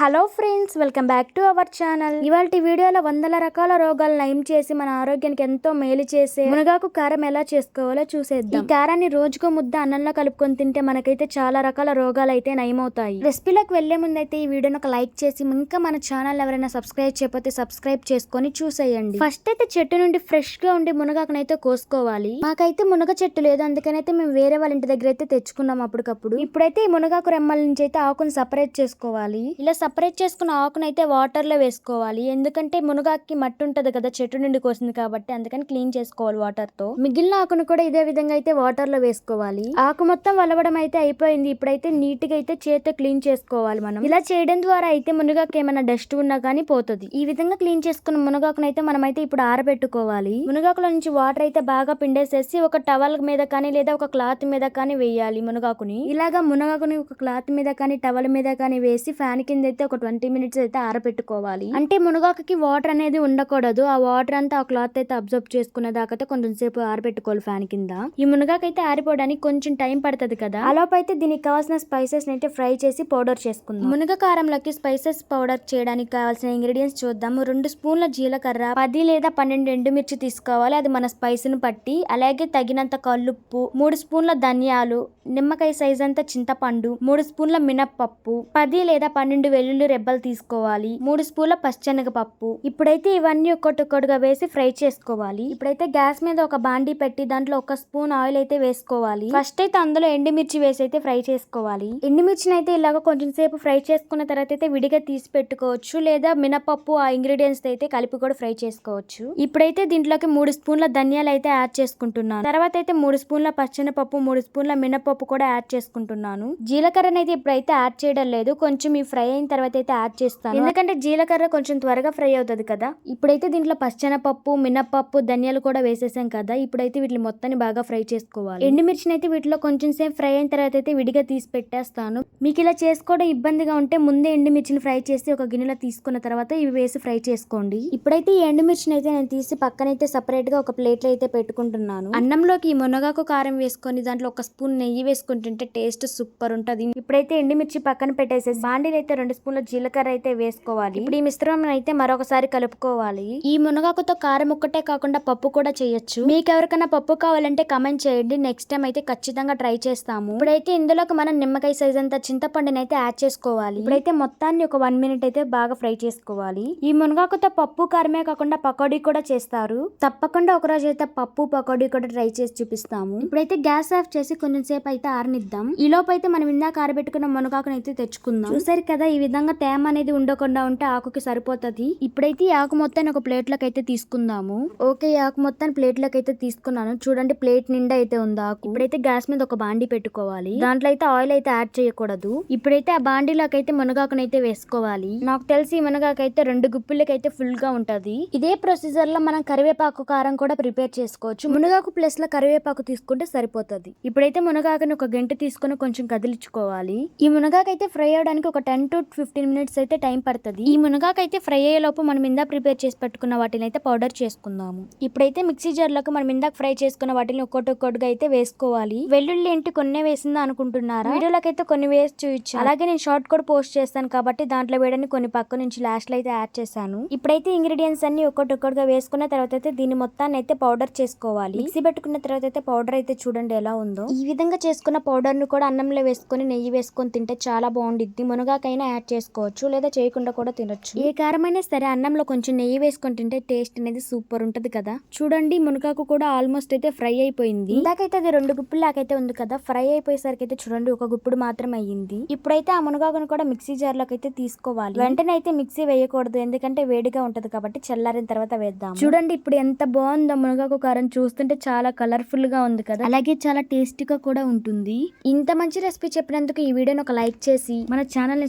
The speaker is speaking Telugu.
Hello friends welcome back to our channel. ఇవాళ వీడియోలో వందల రకాల రోగాలు నయం చేసి మన ఆరోగ్యానికి ఎంతో మేలు చేసే మునగాకు కారం ఎలా చేసుకోవాలో చూసేద్దాం. ఈ కారాన్ని రోజుకో ముద్ద అన్నంలో కలుపుకొని తింటే మనకైతే చాలా రకాల రోగాలు అయితే నయమవుతాయి. రెసిపీలోకి వెళ్ళే ముందు అయితే ఈ వీడియోని ఒక లైక్ చేసి ఇంకా మన ఛానల్ ఎవరైనా సబ్స్క్రైబ్ చేయకపోతే సబ్స్క్రైబ్ చేసుకొని చూసేయండి. ఫస్ట్ అయితే చెట్టు నుండి ఫ్రెష్గా ఉండి మునగాకునైతే కోసుకోవాలి. మాకైతే మునగ చెట్టు లేదు అందుకనైతే మేము వేరే వాళ్ళ ఇంటి దగ్గర అయితే తెచ్చుకున్నాం అప్పటికప్పుడు. ఇప్పుడైతే ఈ మునగాకు రెమ్మల నుంచి అయితే ఆకుని సపరేట్ చేసుకోవాలి. ఇలా సపరేట్ చేసుకున్న ఆకును అయితే వాటర్లో వేసుకోవాలి. ఎందుకంటే మునగాకి మట్టి ఉంటుంది కదా చెట్టు నుండి కోసింది కాబట్టి అందుకని క్లీన్ చేసుకోవాలి వాటర్తో మిగిలిన ఆకును కూడా ఇదే విధంగా అయితే వాటర్లో వేసుకోవాలి. ఆకు మొత్తం వలవడం అయితే అయిపోయింది. ఇప్పుడైతే నీట్గా అయితే చేతితో క్లీన్ చేసుకోవాలి మనం. ఇలా చేయడం ద్వారా అయితే మునగాకు ఏమైనా డస్ట్ ఉన్నా కానీ పోతుంది. ఈ విధంగా క్లీన్ చేసుకున్న మునగాకును అయితే మనం అయితే ఇప్పుడు ఆరబెట్టుకోవాలి. మునగాకులో నుంచి వాటర్ అయితే బాగా పిండేసేసి ఒక టవల్ మీద కానీ లేదా ఒక క్లాత్ మీద కానీ వేయాలి మునగాకుని. ఇలాగా మునగాకుని ఒక క్లాత్ మీద కానీ టవల్ మీద కానీ వేసి ఫ్యాన్ కింద అయితే ఒక ట్వంటీ మినిట్స్ అయితే ఆరబెట్టుకోవాలి అంటే మునగాకుకి వాటర్ అనేది ఉండకూడదు. ఆ వాటర్ అంతా ఆ క్లాత్ అయితే అబ్జర్వ్ చేసుకున్న దాకా కొంచెం సేపు ఆరబెట్టుకోవాలి ఫ్యాన్ కింద. ఈ మునగాకు అయితే ఆరిపోవడానికి కొంచెం టైం పడుతుంది కదా. అలోపు అయితే దీనికి కావాల్సిన స్పైసెస్ అయితే ఫ్రై చేసి పౌడర్ చేసుకుందాం. మునగ కారంలోకి స్పైసెస్ పౌడర్ చేయడానికి కావాల్సిన ఇంగ్రీడియంట్స్ చూద్దాము రెండు స్పూన్ల జీలకర్ర పది లేదా పన్నెండు ఎండుమిర్చి తీసుకోవాలి. అది మన స్పైస్ను బట్టి. అలాగే తగినంత కల్లుప్పు మూడు స్పూన్ల ధనియాలు నిమ్మకాయ సైజ్ అంతా చింతపండు మూడు స్పూన్ల మినప్పప్పు పది లేదా పన్నెండు వెల్లుల్లి రెబ్బలు తీసుకోవాలి మూడు స్పూన్ల పచ్చనగపప్పు ఇప్పుడైతే ఇవన్నీ ఒక్కొక్కటిగా వేసి ఫ్రై చేసుకోవాలి. ఇప్పుడైతే గ్యాస్ మీద ఒక బాండీ పెట్టి దాంట్లో ఒక స్పూన్ ఆయిల్ అయితే వేసుకోవాలి. ఫస్ట్ అయితే అందులో ఎండుమిర్చి వేసి అయితే ఫ్రై చేసుకోవాలి. ఎండుమిర్చిని అయితే ఇలాగ కొంచెం సేపు ఫ్రై చేసుకున్న తర్వాత అయితే విడిగా తీసి పెట్టుకోవచ్చు లేదా మినపప్పు ఆ ఇంగ్రీడియంట్స్ అయితే కలిపి కూడా ఫ్రై చేసుకోవచ్చు. ఇప్పుడైతే దీంట్లోకి మూడు స్పూన్ల ధనియాలు అయితే యాడ్ చేసుకుంటున్నాను. తర్వాత అయితే మూడు స్పూన్ల పచ్చనపప్పు మూడు స్పూన్ల మినపప్పు కూడా యాడ్ చేసుకుంటున్నాను. జీలకర్రని అయితే ఇప్పుడైతే యాడ్ చేయడం లేదు. కొంచెం ఈ ఫ్రై అయిన తర్వాత అయితే యాడ్ చేస్తాను. ఎందుకంటే జీలకర్ర కొంచెం త్వరగా ఫ్రై అవుతుంది కదా. ఇప్పుడైతే దీంట్లో పచ్చనపప్పు మినపప్పు ధనియాలు కూడా వేసేసాం కదా. ఇప్పుడైతే వీటిని మొత్తాన్ని బాగా ఫ్రై చేసుకోవాలి. ఎండుమిర్చిని అయితే వీటిలో కొంచెం సేపు ఫ్రై అయిన తర్వాత అయితే విడిగా తీసి పెట్టేస్తాను. మీకు ఇలా చేసుకోవడం ఇబ్బందిగా ఉంటే ముందే ఎండుమిర్చిని ఫ్రై చేసి ఒక గిన్నెలో తీసుకున్న తర్వాత ఇవి వేసి ఫ్రై చేసుకోండి. ఇప్పుడైతే ఈ ఎండుమిర్చిని అయితే నేను తీసి పక్కనైతే సపరేట్గా ఒక ప్లేట్లో అయితే పెట్టుకుంటున్నాను. అన్నంలోకి ఈ మునగాకు కారం వేసుకొని దాంట్లో ఒక స్పూన్ నెయ్యి వేసుకుంటుంటే టేస్ట్ సూపర్ ఉంటది. ఇప్పుడైతే ఎండుమిర్చి పక్కన పెట్టేసేసి బాండీలు అయితే రెండు స్పూన్ల జీలకర్ర అయితే వేసుకోవాలి. ఇప్పుడు ఈ మిశ్రమం అయితే మరొకసారి కలుపుకోవాలి. ఈ మునగాకుతో కారం ఒక్కటే కాకుండా పప్పు కూడా చేయొచ్చు. మీకు ఎవరికైనా పప్పు కావాలంటే కమెంట్ చేయండి. నెక్స్ట్ టైం అయితే ఖచ్చితంగా ట్రై చేస్తాము. ఇప్పుడైతే ఇందులోకి మనం నిమ్మకాయ సైజ్ అంతా చింతపండుని అయితే యాడ్ చేసుకోవాలి. ఇప్పుడైతే మొత్తాన్ని ఒక వన్ మినిట్ అయితే బాగా ఫ్రై చేసుకోవాలి. ఈ మునగాకుతో పప్పు కారమే కాకుండా పకోడీ కూడా చేస్తారు. తప్పకుండా ఒక రోజు అయితే పప్పు పకోడీ కూడా ట్రై చేసి చూపిస్తాము. ఇప్పుడైతే గ్యాస్ ఆఫ్ చేసి కొంచెం సేపు అయితే ఆరనిద్దాం. ఈ లోపు అయితే మనం ఇందాక ఆరబెట్టుకున్న మునగాకుని అయితే తెచ్చుకుందాం. చూసారు కదా ఈ విధంగా తేమ అనేది ఉండకుండా ఉంటే ఆకుకి సరిపోతది. ఇప్పుడైతే ఈ ఆకు మొత్తాన్ని ఒక ప్లేట్లోకి అయితే తీసుకుందాము. ఓకే ఈ ఆకు మొత్తాన్ని ప్లేట్లోకి అయితే తీసుకున్నాను. చూడండి ప్లేట్ నిండా అయితే ఉంది ఆకు. ఇప్పుడైతే గ్యాస్ మీద ఒక బాండి పెట్టుకోవాలి. దాంట్లో అయితే ఆయిల్ అయితే యాడ్ చేయకూడదు. ఇప్పుడైతే ఆ బాండీలోకి అయితే మునగాకుని అయితే వేసుకోవాలి. నాకు తెలిసి ఈ మునగాకు అయితే రెండు గుప్పులకి అయితే ఫుల్గా ఉంటది. ఇదే ప్రొసీజర్లో మనం కరివేపాకు కారం కూడా ప్రిపేర్ చేసుకోవచ్చు. మునగాకు ప్లస్లో కరివేపాకు తీసుకుంటే సరిపోతది. ఇప్పుడైతే మునగాకుని ఒక గంట తీసుకొని కొంచెం కదిలించుకోవాలి. ఈ మునగాకు అయితే ఫ్రై అవడానికి ఒక టెన్ టు ఫిఫ్టీన్ మినిట్స్ అయితే టైం పడుతుంది. ఈ మునగాకైతే ఫ్రై అయ్యేలోపు మనం ఇందా ప్రిపేర్ చేసి పెట్టుకున్న వాటిని అయితే పౌడర్ చేసుకుందాము. ఇప్పుడైతే మిక్సీ జార్లోకి మనం ఇందాక ఫ్రై చేసుకున్న వాటిని ఒక్కొక్కటి ఒక్కొక్కటిగా అయితే వేసుకోవాలి. వెల్లుల్లి ఏంటి కొన్ని వేసిందా అనుకుంటున్నారా? వీడియోలోకి అయితే కొన్ని వేసి చూపించు. అలాగే నేను షార్ట్ కూడా పోస్ట్ చేస్తాను కాబట్టి దాంట్లో వేయడానికి కొన్ని పక్క నుంచి లాస్ట్లో అయితే యాడ్ చేశాను. ఇప్పుడైతే ఇంగ్రీడియంట్స్ అన్ని ఒక్కొక్కటి ఒక్కొక్కటిగా వేసుకున్న తర్వాత అయితే దీన్ని మొత్తాన్ని అయితే పౌడర్ చేసుకోవాలి. మిక్సీ పెట్టుకున్న తర్వాత అయితే పౌడర్ అయితే చూడండి ఎలా ఉందో. ఈ విధంగా చేసుకున్న పౌడర్ను కూడా అన్నంలో వేసుకొని నెయ్యి వేసుకొని తింటే చాలా బాగుండిద్ది. మునగాకైనా యాడ్ చేసుకోవచ్చు లేదా చేయకుండా కూడా తినొచ్చు. ఏ కారమైనా సరే అన్నంలో కొంచెం నెయ్యి వేసుకొని తింటే టేస్ట్ అనేది సూపర్ ఉంటది కదా. చూడండి మునగాకు కూడా ఆల్మోస్ట్ అయితే ఫ్రై అయిపోయింది. ఇందాకైతే అది రెండు గుప్పులు లాకైతే ఉంది కదా ఫ్రై అయిపోయేసరికి అయితే చూడండి ఒక గుప్పుడు మాత్రం అయ్యింది. ఇప్పుడైతే ఆ మునగాకును కూడా మిక్సీ జార్లోకి అయితే తీసుకోవాలి. వెంటనే అయితే మిక్సీ వేయకూడదు ఎందుకంటే వేడిగా ఉంటది కాబట్టి చల్లారిన తర్వాత వేద్దాం చూడండి ఇప్పుడు ఎంత బాగుందో మునగాకు కారం చూస్తుంటే చాలా కలర్ఫుల్గా ఉంది కదా. అలాగే చాలా టేస్టీగా కూడా ఉంటుంది. ఇంత మంచి రెసిపీ చెప్పినందుకు ఈ వీడియోని ఒక లైక్ చేసి మన ఛానల్ని